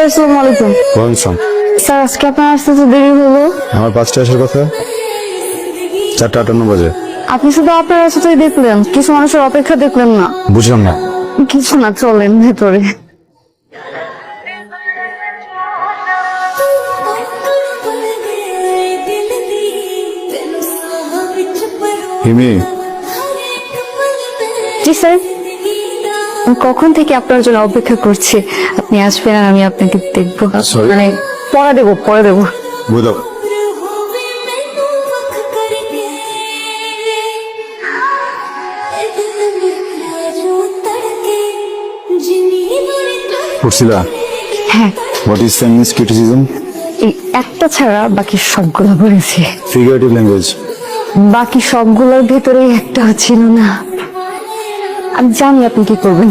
আসসালামু আলাইকুম। ওয়ালাইকুম স্যার আজকে আপনার আসতে তো দেরি হলো। আমার পাঁচটা আসার কথা? চারটা আটান্ন বাজে। আপনি শুধু আপনার সাথেই দেখলেন কিছু মানুষের অপেক্ষা দেখলেন না। বুঝলাম না। কিছু না চলেন ভেতরে। হিমি জি স্যার। কখন থেকে আপনার জন্য অপেক্ষা করছি? আপনি আসবেন আর আমি আপনাকে দেখব. মানে পরে দেবো পরে দেবো। বুঝলাম। হ্যাঁ। হোয়াট ইজ ফেমিনিস্ট ক্রিটিসিজম এই একটা ছাড়া বাকি সবগুলো পড়েছি ফিগারেটিভ ল্যাঙ্গুয়েজ বাকি সবগুলোর ভেতরেই একটা ছিল না। আমি জানি আপনি কি করবেন।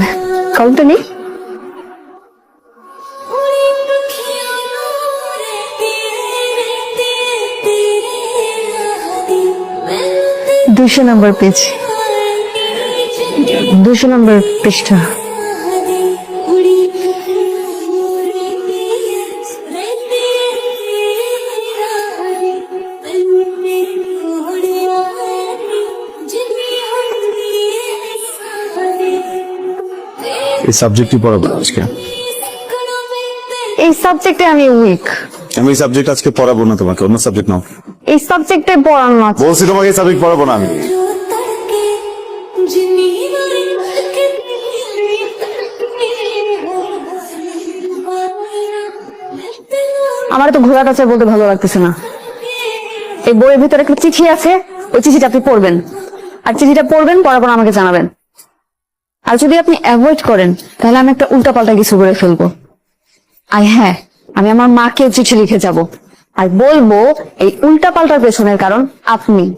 কলটা নেই? দুশো নম্বর পেজ। দুশো নম্বর পৃষ্ঠা। এই সাবজেক্টই পড়াবো আজকে? এই সাবজেক্টে আমি উইক আমি এই সাবজেক্ট আজকে পড়াবো না তোমাকে অন্য সাবজেক্ট নাও। এই সাবজেক্টে পড়ানো আছে। বলছি তোমাকে এই সাবজেক্ট পড়াবো না আমি। আমার তো ঘোড়া কাছে বলতে ভালো লাগতেছে না। এই বইয়ের ভিতরে একটা চিঠি আছে ওই চিঠিটা আপনি পড়বেন। আর চিঠিটা পড়বেন পড়ার পর আমাকে জানাবেন। আর যদি আপনি অ্যাভয়েড করেন, তাহলে আমি একটা উল্টাপাল্টা কিছু করে ফেলব। আর হ্যাঁ আমি আমার মাকে চিঠি লিখে যাব। আর বলব, এই উল্টাপাল্টার পেছনের কারণ আপনি।